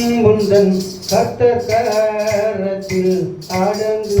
உந்தன் கத்த காரத்தில் அடங்கு.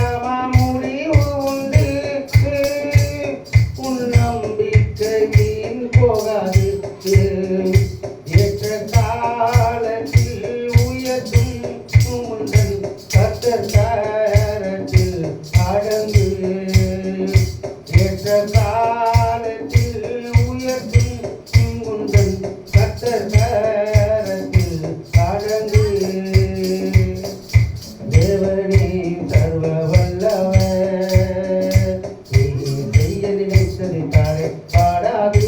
கடந்து ஏற்ற காலத்தில் உயர்த்தும் சிங்குந்தன் கத்தர் நேரத்தில் கடந்து தேவனே சர்வ வல்லவர் செய்ய நினைத்ததை தாழே பாடாது.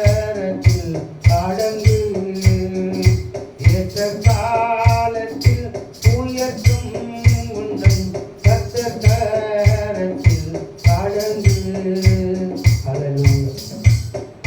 Amen.